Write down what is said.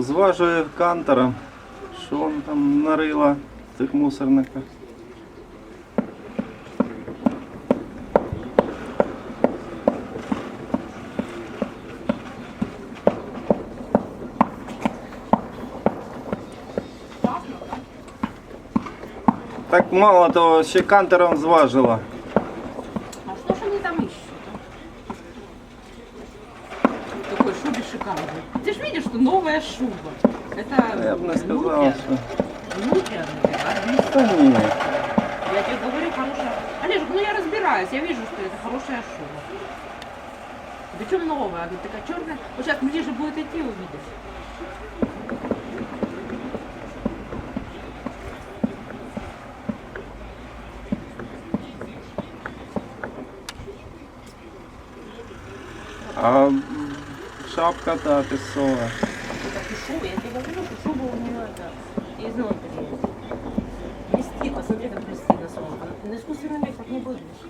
Зважує кантера, що він там нарила в цих мусорниках. Так мало того, ще кантером зважила. В такой шубе шикарной. Ты же видишь, что новая шуба. Это Я б не що. внутренняя, наверное. Та ні. Я тебе говорю, хорошая. Олежек, ну я разбираюсь, я вижу, что это хорошая шуба. Причем новая, она такая черная. Вот сейчас ближе будет идти, увидишь. А шапка та пісова. Это шуба, я тебе говорю, что шуба у нее это изнутри. Блестит, посмотри, как блестит на солнце. На искусственном мех так не будет.